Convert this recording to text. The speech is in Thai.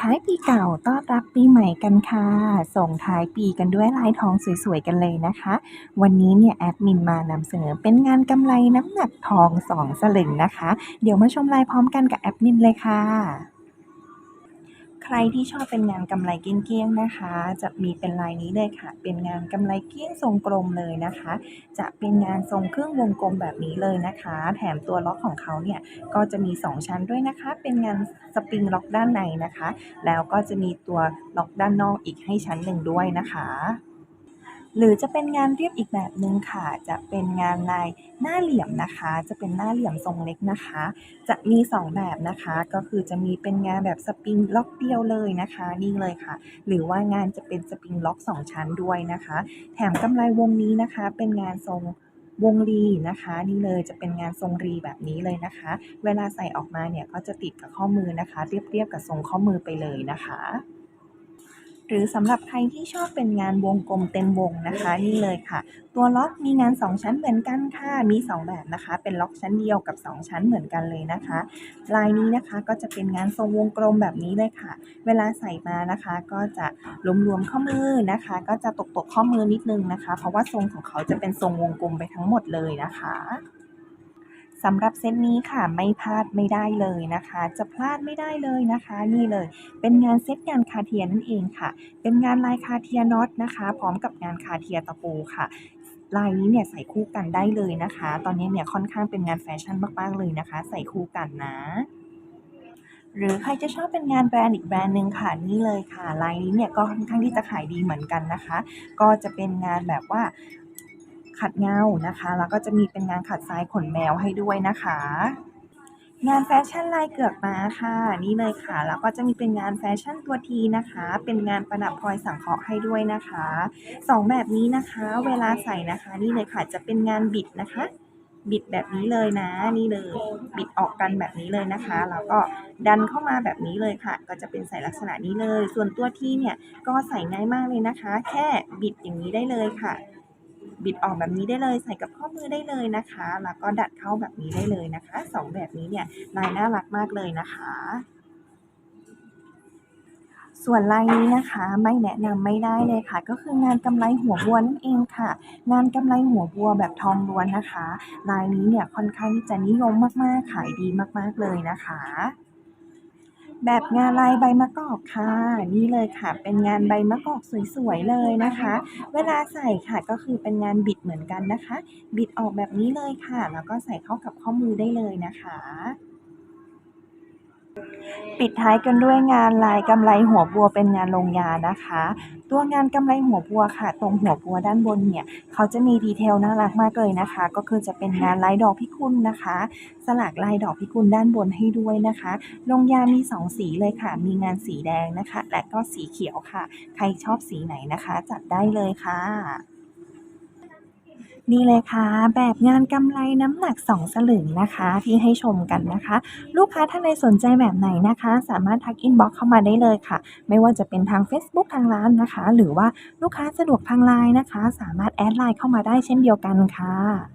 ท้ายปีเก่าต้อนรับปีใหม่กันค่ะ ส่งท้ายปีกันด้วยลายทองสวยๆกันเลยนะคะ วันนี้เนี่ยแอดมินมานำเสนอเป็นงานกำไรน้ำหนักทองสองสลึงนะคะ เดี๋ยวมาชมลายพร้อมกันกับแอดมินเลยค่ะ ใครที่ชอบเป็นงานกำไรเกี้ยงๆนะคะ จะมีเป็นลายนี้เลยค่ะ เป็นงานกำไรเกี้ยงทรงกลมเลยนะคะ จะเป็นงานทรงเครื่องวงกลมแบบนี้เลยนะคะ แถมตัวล็อกของเขาเนี่ยก็จะมี 2 ชั้นด้วยนะคะ เป็นงานสปริงล็อกด้านในนะคะ แล้วก็จะมีตัวล็อกด้านนอกอีกให้ชั้นหนึ่งด้วยนะคะ หรือจะเป็นงานเรียบอีกแบบหนึ่งค่ะ จะเป็นงานลายหน้าเหลี่ยมนะคะ จะเป็นหน้าเหลี่ยมทรงเล็กนะคะ จะมี 2 แบบนะคะ ก็คือจะมีเป็นงานแบบสปริงล็อกเดียวเลยนะคะนี่เลยค่ะ หรือว่างานจะเป็นสปริงล็อก 2 ชั้นด้วยนะคะ แถมกำไรวงนี้นะคะ เป็นงานทรงวงรีนะคะนี่เลยจะเป็นงานทรงรีแบบนี้เลยนะคะ เวลาใส่ออกมาเนี่ยก็จะติดกับข้อมือนะคะ เรียบๆกับทรงข้อมือไปเลยนะคะ หรือสำหรับใครที่ชอบเป็นงานวงกลมเต็มวงนะคะนี่เลยค่ะ ตัวล็อกมีงาน 2 ชั้นเหมือนกันค่ะมี 2 แบบนะคะ เป็นล็อกชั้นเดียวกับ 2 ชั้นเหมือนกันเลยนะคะ ลายนี้นะคะก็จะเป็นงานทรงวงกลมแบบนี้เลยค่ะ เวลาใส่มานะคะ ก็จะรวมๆข้อมือนะคะ ก็จะตกๆข้อมือนิดนึงนะคะ เพราะว่าทรงของเขาจะเป็นทรงวงกลมไปทั้งหมดเลยนะคะ สำหรับเซตนี้ค่ะไม่พลาดไม่ได้เลยนะคะ จะพลาดไม่ได้เลยนะคะ นี่เลย เป็นงานเซตงานคาเทียนั่นเองค่ะ เป็นงานลายคาเทียน็อตนะคะ พร้อมกับงานคาเทียตะปูค่ะลายนี้เนี่ยใส่คู่กันได้เลยนะคะ ตอนนี้เนี่ยค่อนข้างเป็นงานแฟชั่นมากๆเลยนะคะ ใส่คู่กันนะหรือใครจะชอบเป็นงานแบรนด์อีกแบรนด์หนึ่งค่ะนี่เลยค่ะลายนี้เนี่ยก็ค่อนข้างที่จะขายดีเหมือนกันนะคะ ก็จะเป็นงานแบบว่า ขัดเงานะคะ แล้วก็จะมีเป็นงานขัดทรายขนแมวให้ด้วยนะคะ งานแฟชั่นลายเกือกม้าค่ะ นี่เลยค่ะ แล้วก็จะมีเป็นงานแฟชั่นตัวทีนะคะ เป็นงานประดับพลอยสังเคราะห์ให้ด้วยนะคะสองแบบนี้นะคะ เวลาใส่นะคะ นี่เลยค่ะจะเป็นงานบิดนะคะ บิดแบบนี้เลยนะ นี่เลย บิดออกกันแบบนี้เลยนะคะ แล้วก็ดันเข้ามาแบบนี้เลยค่ะ ก็จะเป็นใส่ลักษณะนี้เลย ส่วนตัวที่เนี่ยก็ใส่ง่ายมากเลยนะคะ แค่บิดอย่างนี้ได้เลยค่ะ บิดออกแบบนี้ได้เลยใส่กับข้อมือได้เลยนะคะ แล้วก็ดัดเข้าแบบนี้ได้เลยนะคะสองแบบนี้เนี่ยลายน่ารักมากเลยนะคะส่วนลายนี้นะคะไม่แนะนำไม่ได้เลยค่ะ ก็คืองานกำไรหัวบัวนั่นเองค่ะ งานกำไรหัวบัวแบบทองล้วนนะคะ ลายนี้เนี่ยค่อนข้างที่จะนิยมมากๆขายดีมากๆเลยนะคะ แบบงานลายใบมะกอกค่ะ นี่เลยค่ะ เป็นงานใบมะกอกสวยๆเลยนะคะ เวลาใส่ค่ะก็คือเป็นงานบิดเหมือนกันนะคะ บิดออกแบบนี้เลยค่ะ แล้วก็ใส่เข้ากับข้อมือได้เลยนะคะ ปิดท้ายกันด้วยงานลายกำไรหัวบัวเป็นงานลงยานะคะ ตัวงานกำไรหัวบัวค่ะ ตรงหัวบัวด้านบนเนี่ย เขาจะมีดีเทลน่ารักมากเลยนะคะ ก็คือจะเป็นงานลายดอกพิกุลนะคะ สลักลายดอกพิกุลด้านบนให้ด้วยนะคะ ลงยามี 2 สีเลยค่ะ มีงานสีแดงนะคะ และก็สีเขียวค่ะ ใครชอบสีไหนนะคะ จัดได้เลยค่ะ นี่เลยค่ะ แบบงานกำไรน้ำหนัก 2 สลึงนะคะ ที่ให้ชมกันนะคะ ลูกค้าท่านใดสนใจแบบไหนนะคะ สามารถทักอินบ็อกเข้ามาได้เลยค่ะ ไม่ว่าจะเป็นทาง Facebook ทางร้านนะคะ หรือว่าลูกค้าสะดวกทางไลน์นะคะ สามารถแอดไลน์เข้ามาได้เช่นเดียวกันค่ะ